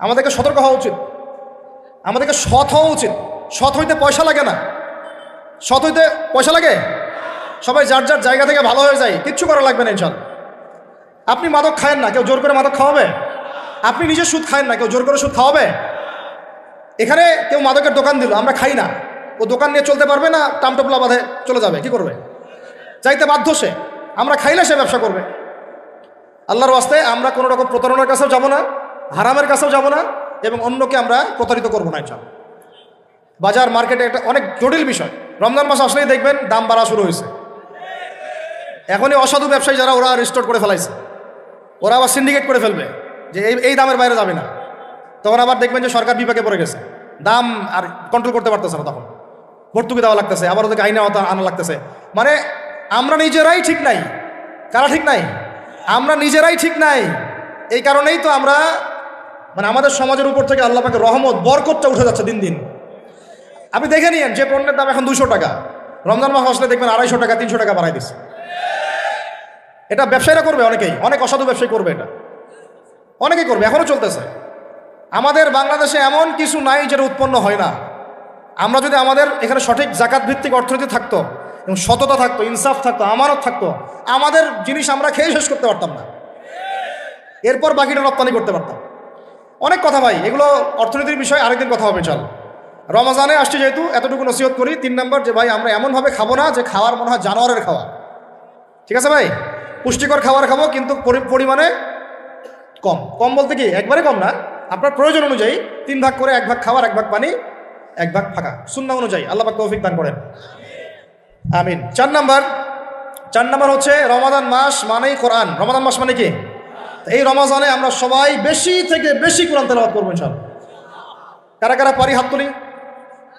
আমাদেরকে সতর্ক হওয়া উচিত। আমাদেরকে সৎ হওয়া উচিত। সৎ হইতে পয়সা লাগে না। সৎ হইতে পয়সা লাগে? সবাই যার যার জায়গা থেকে ভালো হয়ে যায়, কিচ্ছু করা লাগবে না ইনশাল আপনি মাদক খায়েন না, কেউ জোর করে মাদক খাওয়াবে? আপনি নিজে সুদ খায়েন না, কেউ জোর করে সুদ খাওয়াবে? এখানে কেউ মাদকের দোকান দিল, আমরা খাই না। ও দোকান নিয়ে চলতে পারবে না টামটপলা বাঁধে চলে যাবে, কি করবে? চাইতে বাধ্য সে। আমরা খাইলে সে ব্যবসা করবে। আল্লাহর ওয়াস্তে আমরা কোনো রকম প্রতারণার কাছেও যাব না। হারামের কাছেও যাব না এবং অন্যকে আমরা প্রতারিত করব না ইনশাল বাজার, মার্কেটে একটা অনেক জটিল বিষয়। রমজান মাস আসলেই দেখবেন দাম বাড়া শুরু হয়েছে। এখনই অসাধু ব্যবসায়ী যারা, ওরা রিস্টোর করে ফেলাইছে। ওরা আবার সিন্ডিকেট করে ফেলবে যে এই এই দামের বাইরে যাবে না। তখন আবার দেখবেন যে সরকার বিপাকে পড়ে গেছে। দাম আর কন্ট্রোল করতে পারতেছে না তখন। ভর্তুকি দেওয়া লাগতেছে, আবার ওদেরকে আইনে আনা লাগতেছে। মানে আমরা নিজেরাই ঠিক নাই। কারা ঠিক নাই? আমরা নিজেরাই ঠিক নাই। এই কারণেই তো আমরা মানে আমাদের সমাজের উপর থেকে আল্লাহ পাকে রহমত, বরকতটা উঠে যাচ্ছে দিন দিন। আপনি দেখে নিয়েন, যে পণ্যের দাম এখন দুশো টাকা। রমজান মাস আসলে দেখবেন আড়াইশো টাকা, তিনশো টাকা বাড়াই দিচ্ছে এটা ব্যবসায়ীরা করবে অনেকেই, অনেক অসাধু ব্যবসায়ী করবে এটা। অনেকেই করবে এখনও চলতেছে। আমাদের বাংলাদেশে এমন কিছু নাই যেটা উৎপন্ন হয় না। আমরা যদি আমাদের এখানে সঠিক জাকাত ভিত্তিক অর্থনীতি থাকতো, এবং সততা থাকতো, ইনসাফ থাকতো, আমানত থাকতো, আমাদের জিনিস আমরা খেয়ে শেষ করতে পারতাম না। এরপর বাকিটা রপ্তানি করতে পারতাম। অনেক কথা ভাই, এগুলো অর্থনীতির বিষয়, আরেকদিন কথা হবে, চল। রমজানে আসছে যেহেতু, এতটুকু নসিহত করি, তিন নম্বর যে ভাই, আমরা এমনভাবে খাব না যে খাওয়ার মনে হয় জানোয়ারের খাওয়া। ঠিক আছে ভাই? পুষ্টিকর খাবার খাব, কিন্তু পরি- পরিমাণে কম। কম বলতে কি, একবারে কম না। আপনার প্রয়োজন অনুযায়ী তিন ভাগ করে এক ভাগ খাবার এক ভাগ পানি, এক ভাগ ফাঁকা। শূন্য অনুযায়ী, আল্লাহ পাক তৌফিক দান করেন। আমিন। চার নাম্বার চার নাম্বার হচ্ছে রমাদান মাস মানেই কোরআন। রমাদান মাস মানে কি? এই রমাজানে আমরা সবাই বেশি থেকে বেশি কোরআন তেলাওয়াত করব ইনশাল্লাহ কারা কারা পারি হাত তুলি?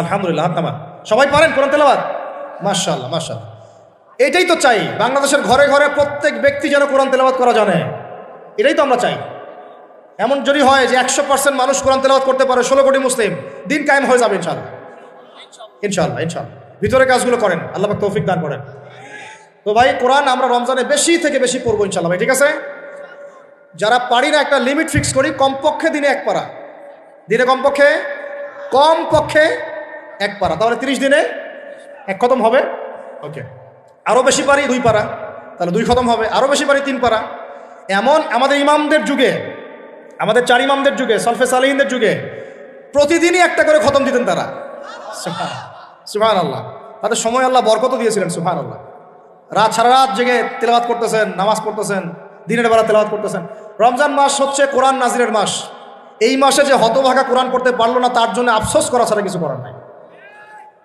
আলহামদুলিল্লাহ, হাত নামা সবাই পারেন কোরআন তেলাওয়াত? মাশাল্লাহ মাশাল্লাহ এটাই তো চাই, বাংলাদেশের ঘরে ঘরে প্রত্যেক ব্যক্তি যেন কোরআন তেলাওয়াত করা জানে। এটাই তো আমরা চাই। এমন যদি হয় যে একশো পার্সেন্ট মানুষ কোরআন তেলাওয়াত করতে পারে, ষোলো কোটি মুসলিম, দিন কায়েম হয়ে যাবে ইনশাল্লাহ ইনশাল্লাহ ইনশাল্লাহ ভিতরে কাজগুলো করেন, আল্লাহ তৌফিক দান করেন। তো ভাই, কোরআন আমরা রমজানে বেশি থেকে বেশি পড়ব ইনশাল্লাহ ভাই, ঠিক আছে? যারা পারি না একটা লিমিট ফিক্স করি, কমপক্ষে দিনে এক পারা। দিনে কমপক্ষে কম পক্ষে এক পারা। তাহলে তিরিশ দিনে এক খতম হবে? ওকে আরও বেশি পারি দুই পারা, তাহলে দুই খতম হবে। আরও বেশি পারি তিন পারা। এমন আমাদের ইমামদের যুগে, আমাদের চার ইমামদের যুগে, সলফে সালিহিনদের যুগে, প্রতিদিনই একটা করে খতম দিতেন তারা। সুহান আল্লাহ তাদের সময় আল্লাহ বরকত দিয়েছিলেন সুহান আল্লাহ রাত সারা রাত জেগে তেলাওয়াত করতেছেন, নামাজ পড়তেছেন দিনের বেলা তেলাওয়াত করতেছেন। রমজান মাস হচ্ছে কোরআন নাজিরের মাস। এই মাসে যে হতভাগা কোরআন পড়তে পারল না, তার জন্য আফসোস করা ছাড়া কিছু করার নাই।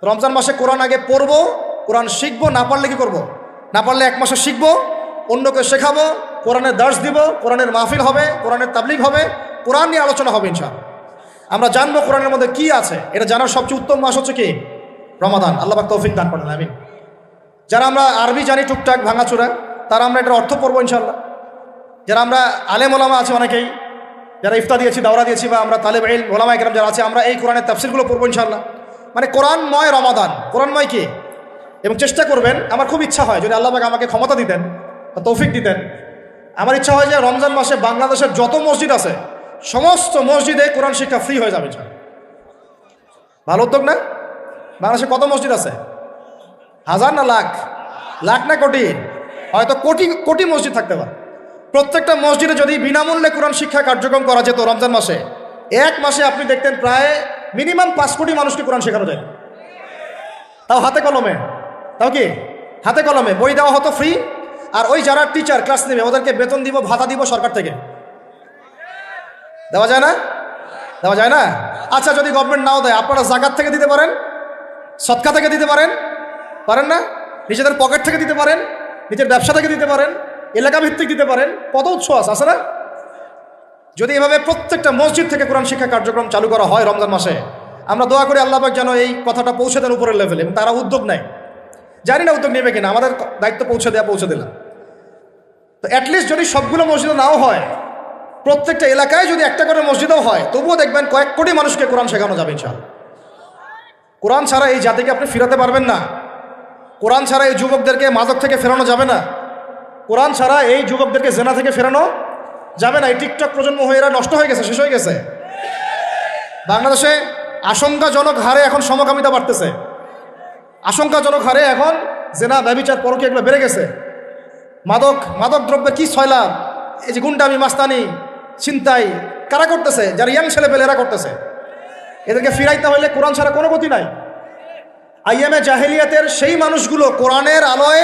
রমজান মাসে কোরআন আগে পড়ব, কোরআন শিখব, না পারলে কি করব। না পারলে এক মাসে শিখব, অন্যকে শেখাবো, কোরআনের দাস দিব, কোরআনের মাহফিল হবে, কোরআনের তাবলিগ হবে, কোরআন নিয়ে আলোচনা হবে ইনশাল আমরা জানব কোরআনের মধ্যে কি আছে। এটা জানার সবচেয়ে উত্তম মাস হচ্ছে কি? রমাদান। আল্লাহ পাক তৌফিক দান করেন আমি যারা আমরা আরবি জানি, টুকটাক, ভাঙাচোরা, তারা আমরা এটার অর্থ পড়ব ইনশাল্লাহ যারা আমরা আলেম ওলামা আছে অনেকেই, যারা ইফতা দিয়েছি, দাওরা দিয়েছি বা আমরা তালেব এল ওলামা একরাম যারা আছে, আমরা এই কোরআনের তাফসিরগুলো পড়ব ইনশাল্লাহ মানে কোরআনময় রমাদান, কোরআনময় কি? এবং চেষ্টা করবেন, আমার খুব ইচ্ছা হয়, যদি আল্লাহ আমাকে ক্ষমতা দিতেন বা তৌফিক দিতেন, আমার ইচ্ছা হয় যে রমজান মাসে বাংলাদেশের যত মসজিদ আছে, সমস্ত মসজিদে কোরআন শিক্ষা ফ্রি হয়ে যাবে ভালো উদ্যোগ না? বাংলাদেশে কত মসজিদ আছে? হাজার না লাখ? লাখ না কোটি? হয়তো কোটি কোটি মসজিদ থাকতে পারে। প্রত্যেকটা মসজিদে যদি বিনামূল্যে কোরআন শিক্ষা কার্যক্রম করা যেত রমজান মাসে, এক মাসে আপনি দেখতেন প্রায় মিনিমাম পাঁচ কোটি মানুষকে কোরআন শেখানো যায়। তাও হাতে কলমে। তাও কি? হাতে কলমে। বই দেওয়া হতো ফ্রি আর ওই যারা টিচার ক্লাস নেবে, ওদেরকে বেতন দিব, ভাতা দিব সরকার থেকে। দেওয়া যায় না? দেওয়া যায় না? আচ্ছা যদি গভর্নমেন্ট নাও দেয়, আপনারা জাকাত থেকে দিতে পারেন? সৎকা থেকে দিতে পারেন? পারেন না? নিজেদের পকেট থেকে দিতে পারেন? নিজের ব্যবসা থেকে দিতে পারেন? এলাকা ভিত্তিক দিতে পারেন কত উৎস আছে আছে না? যদি এভাবে প্রত্যেকটা মসজিদ থেকে কোরআন শিক্ষা কার্যক্রম চালু করা হয় রমজান মাসে, আমরা দোয়া করি আল্লাহ পাক যেন এই কথাটা পৌঁছে দেন উপরের লেভেলে এবং তারা উদ্যোগ নেয়। জানি না উদ্যোগ নেবে কিনা, আমাদের দায়িত্ব পৌঁছে দেওয়া পৌঁছে দিলাম। তো অ্যাটলিস্ট যদি সবগুলো মসজিদে নাও হয়, প্রত্যেকটা এলাকায় যদি একটা করে মসজিদও হয়, তবুও দেখবেন কয়েক কোটি মানুষকে কোরআন শেখানো যাবে ইনশাল কোরআন ছাড়া এই জাতিকে আপনি ফিরাতে পারবেন না। কোরআন ছাড়া এই যুবকদেরকে মাদক থেকে ফেরানো যাবে না। কোরআন ছাড়া এই যুবকদেরকে জেনা থেকে ফেরানো যাবে না। এই টিকটক প্রজন্ম হয়ে এরা নষ্ট হয়ে গেছে, শেষ হয়ে গেছে। বাংলাদেশে আশঙ্কাজনক হারে এখন সমকামিতা বাড়তেছে। আশঙ্কাজনক হারে এখন জেনা, ব্যবিচার পরকে এগুলো বেড়ে গেছে। মাদক মাদক দ্রব্যের কি ছয়লাভ এই যে গুন্ডামি, মাস্তানি, ছিনতাই, কারা করতেছে? যারা ইয়াং ছেলে পেলে এরা করতেছে। এদেরকে ফিরাইতে হইলে কোরআন ছাড়া কোনো গতি নাই। আইএমএ জাহেলিয়াতের সেই মানুষগুলো কোরআনের আলোয়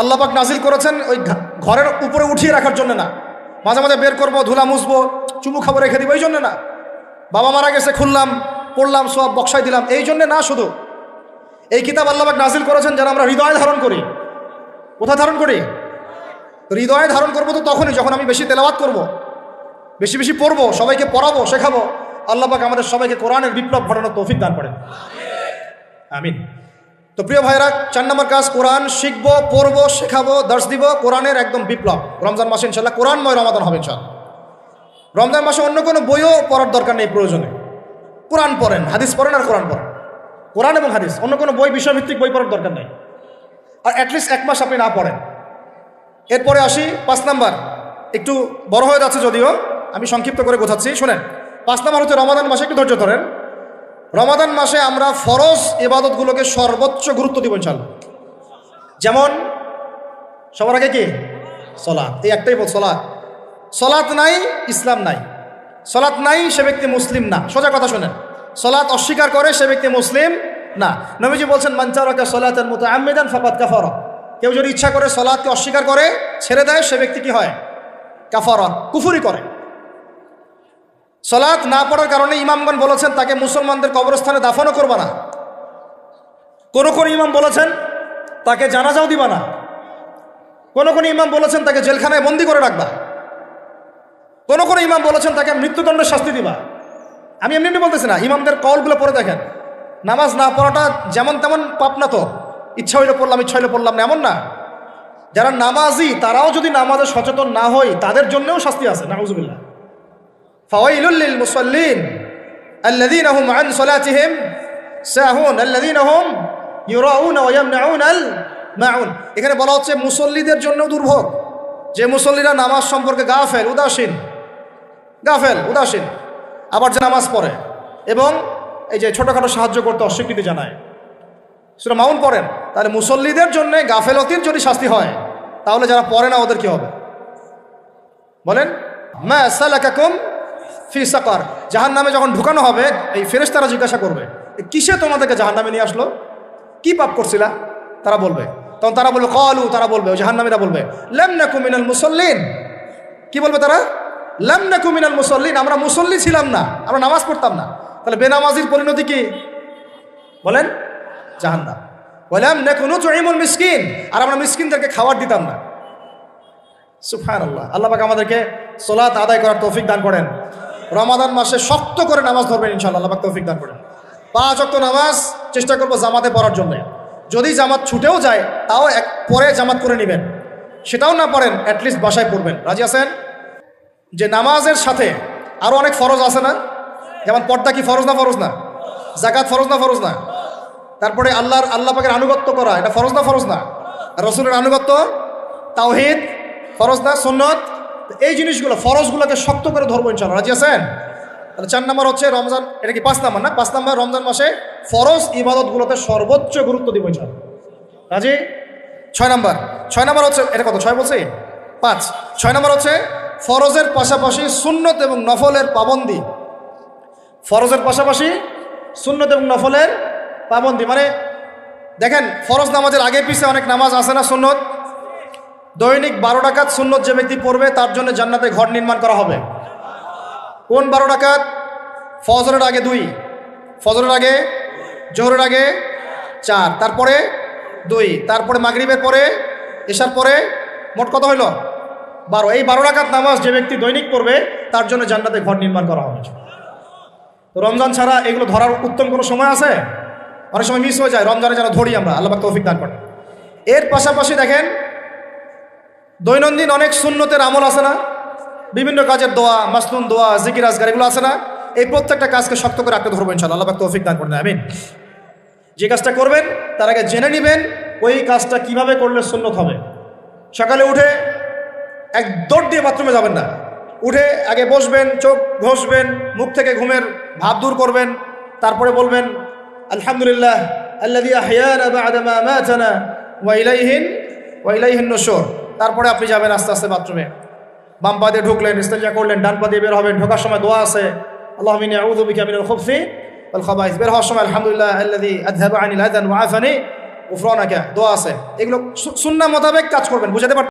আল্লাপাক নাজিল করেছেন ওই ঘরের উপরে উঠিয়ে রাখার জন্য না। মাঝে মাঝে বের করব, ধুলা মুছবো, চুমু খাব, রেখে দিব, এই জন্য না। বাবা মারা গেছে, খুললাম, পড়লাম, সব বক্সাই দিলাম, এই জন্যে না শুধু। এই কিতাব আল্লাপাক নাজিল করেছেন যেন আমরা হৃদয় ধারণ করি। কোথায় ধারণ করি? হৃদয়ে ধারণ করব তো তখনই, যখন আমি বেশি তেলাওয়াত করব। বেশি বেশি পড়ব, সবাইকে পড়াবো, শেখাবো আল্লাপাক আমাদের সবাইকে কোরআনের বিপ্লব ঘটানোর তৌফিক দান করেন। আমিন। তো প্রিয় ভাইরা, চার নম্বর কাজ, কোরআন শিখব, পড়ব, শেখাবো, দর্শ দিব, কোরআনের একদম বিপ্লব। রমজান মাসে ইনশাল্লাহ কোরআনময় রমাদান হবে ইনশাল্লাহ রমজান মাসে অন্য কোনো বইও পড়ার দরকার নেই, প্রয়োজনে। কোরআন পড়েন, হাদিস পড়েন আর কোরআন পড়েন। কোরআন এবং হাদিস, অন্য কোনো বই, বিষয়ভিত্তিক বই পড়ার দরকার নেই। আর অ্যাটলিস্ট এক মাস আপনি না পড়েন। এরপরে আসি, পাঁচ নাম্বার। একটু বড় হয়ে যাচ্ছে যদিও, আমি সংক্ষিপ্ত করে গোছাচ্ছি। শোনেন, পাঁচ নাম্বার হচ্ছে রমাদান মাসে একটু ধৈর্য ধরেন। রমাদান মাসে আমরা ফরজ ইবাদতগুলোকে সর্বোচ্চ গুরুত্ব দিব ইনশাল্লাহ যেমন, সবার আগে কি? সলাৎ। এই একটাই বল, সলাৎ। সলাৎ নাই, ইসলাম নাই। সলাৎ নাই, সে ব্যক্তি মুসলিম না। সোজা কথা শোনেন। সলাৎ অস্বীকার করে সে ব্যক্তি মুসলিম না। নবীজি বলছেন মাঞ্চারকা সলাতের মতো আমেদান ফাপাত কাফর। কেউ যদি ইচ্ছা করে সলাৎকে অস্বীকার করে, ছেড়ে দেয়, সে ব্যক্তি কি হয়? কাফর কুফুরি করে। সলাৎ না পড়ার কারণে ইমামগণ বলেছেন, তাকে মুসলমানদের কবরস্থানে দাফনও করবা না। কোনো কোনো ইমাম বলেছেন, তাকে জানাজাও দিবা না। কোনো কোনো ইমাম বলেছেন, তাকে জেলখানায় বন্দি করে রাখবা। কোনো কোনো ইমাম বলেছেন, তাকে মৃত্যুদণ্ডের শাস্তি দিবা। আমি এমনি এমনি বলতেছি না, ইমামদের কলগুলো পড়ে দেখেন। নামাজ না পড়াটা যেমন তেমন পাপ না তো। ইচ্ছা হইলে পড়লাম, ইচ্ছা হইলে পড়লাম না, এমন না। যারা নামাজি, তারাও যদি নামাজে সচেতন না হয়, তাদের জন্যও শাস্তি আছে, নাউজুবিল্লাহ। ফাওয়াইলুল লিল মুসাল্লিন الذين هم عن صلاتهم ساهون الذين هم يراؤون ويمنعون الماعون এখানে বলা হচ্ছে মুসল্লিদের জন্য দুর্ভোগ যে মুসল্লিরা নামাজ সম্পর্কে গাফেল উদাসীন গাফেল উদাসীন আবার যে নামাজ পড়ে এবং এই যে ছোটোখাটো সাহায্য করতে অস্বীকৃতি জানায় সেটা মাউন পড়েন তাহলে মুসল্লিদের জন্য গাফেলতির যদি শাস্তি হয় তাহলে যারা পড়ে না ওদের কি হবে বলেন মা সালাকাকুম ফি সাকার জাহান নামে যখন ঢুকানো হবে, এই ফেরেশতারা জিজ্ঞাসা করবে কিসে তোমাদেরকে জাহান নামে নিয়ে আসলো? কি পাপ করছিলা? তারা বলবে, তখন তারা বলবে, কলু তারা বলবে জাহান নামীরা বলবে, লেম না কুমিনাল মুসল্লিন কি বলবে তারা? লেম না কুমিনাল মুসল্লিন আমরা মুসল্লি ছিলাম না, আমরা নামাজ পড়তাম না, তাহলে বেনামাজির পরিণতি কি? বলেন, জাহান্নাম। বললাম না কোনো চড়িমুল মিসকিন আর আমরা মিসকিনদেরকে খাবার দিতাম না। সুফান আল্লাহ আল্লাহ পাক আমাদেরকে সোলাত আদায় করার তৌফিক দান করেন। রমাদান মাসে শক্ত করে নামাজ ধরবেন ইনশাল্লাহ আল্লাহ তৌফিক দান করেন। পাঁচ অক্ত নামাজ চেষ্টা করব জামাতে পড়ার জন্য। যদি জামাত ছুটেও যায়, তাও এক পরে জামাত করে নেবেন। সেটাও না পারেন অ্যাটলিস্ট বাসায় পড়বেন। রাজি আছেন? যে নামাজের সাথে আরও অনেক ফরজ আছে না? যেমন পর্দা কি ফরজ না ফরজ না? জাকাত ফরজ না ফরজ না? তারপরে আল্লাহর, আল্লাহ পাকের আনুগত্য করা, এটা ফরজ না ফরজ না? রসুলের আনুগত্য? তাওহিদ ফরজ না? সুন্নত? এই জিনিসগুলো ফরজগুলোকে শক্ত করে ধরবো ইনশাল্লাহ রাজি আছেন? তাহলে চার নাম্বার হচ্ছে রমজান, এটা কি পাঁচ নাম্বার না? পাঁচ নাম্বার রমজান মাসে ফরজ ইবাদতগুলোতে সর্বোচ্চ গুরুত্ব দিব ইনশাল্লাহ রাজি? ছয় নাম্বার। ছয় নাম্বার হচ্ছে, এটা কত? ছয় বলছি? পাঁচ। ছয় নাম্বার হচ্ছে ফরজের পাশাপাশি সুন্নত এবং নফলের পাবন্দি। ফরজের পাশাপাশি সুন্নত এবং নফলের পাবন্দি। মানে দেখেন, ফরজ নামাজের আগে পিছে অনেক নামাজ আছে না সুন্নত? দৈনিক বারো ডাকাত সুন্নত যে ব্যক্তি পড়বে, তার জন্য জান্নাতে ঘর নির্মাণ করা হবে। কোন বারো ডাকাত? ফজরের আগে দুই, ফজরের আগে, জোহরের আগে চার, তারপরে দুই, তারপরে মাগরিবের পরে এসার পরে মোট কত হইল? বারো। এই বারো ডাকাত নামাজ যে ব্যক্তি দৈনিক পড়বে, তার জন্য জান্নাতে ঘর নির্মাণ করা হবে। রমজান ছাড়া এগুলো ধরার উত্তম কোনো সময় আছে? অনেক সময় মিস হয়ে যায়। রমজানে যেন ধরি আমরা, আল্লাহ তৌফিক দান করেন। এর পাশাপাশি দেখেন দৈনন্দিন অনেক সুন্নতের আমল আছে না? বিভিন্ন কাজের দোয়া, মাসনুন দোয়া, জিকির, আজগার, এগুলো আছে না? এই প্রত্যেকটা কাজকে শক্ত করে আঁকড়ে ধরবো ইনশাল্লাহ আল্লাহ তৌফিক দান করেন, আমিন। যে কাজটা করবেন, তার আগে জেনে নেবেন ওই কাজটা কীভাবে করলে সুন্নত হবে। সকালে উঠে এক দৌড় দিয়ে বাথরুমে যাবেন না। উঠে আগে বসবেন, চোখ ঘষবেন, মুখ থেকে ঘুমের ভাব দূর করবেন, তারপরে বলবেন, আলহামদুলিল্লাহ আল্লাদি আহয়ানা বা'দা মা তারপরে আপনি যাবেন আস্তে আস্তে বাথরুমে। বাম পা দিয়ে ঢুকলেন ইস্তেজা করলেন, ডান পা দিয়ে বের হবেন, ঢোকার সময় দোয়া আছে। আল্লাহ মিনি আউযু বিকা মিনাল খুবসি খাবাইস। বের হওয়ার সময় আলহামদুলিল্লাহ আল্লাযী আযহাবা আনিল আযান ওয়া আফানি গুফরানাকা দোয়া আছে। এগুলো সুন্না মোতাবেক কাজ করবেন, বুঝাতে পার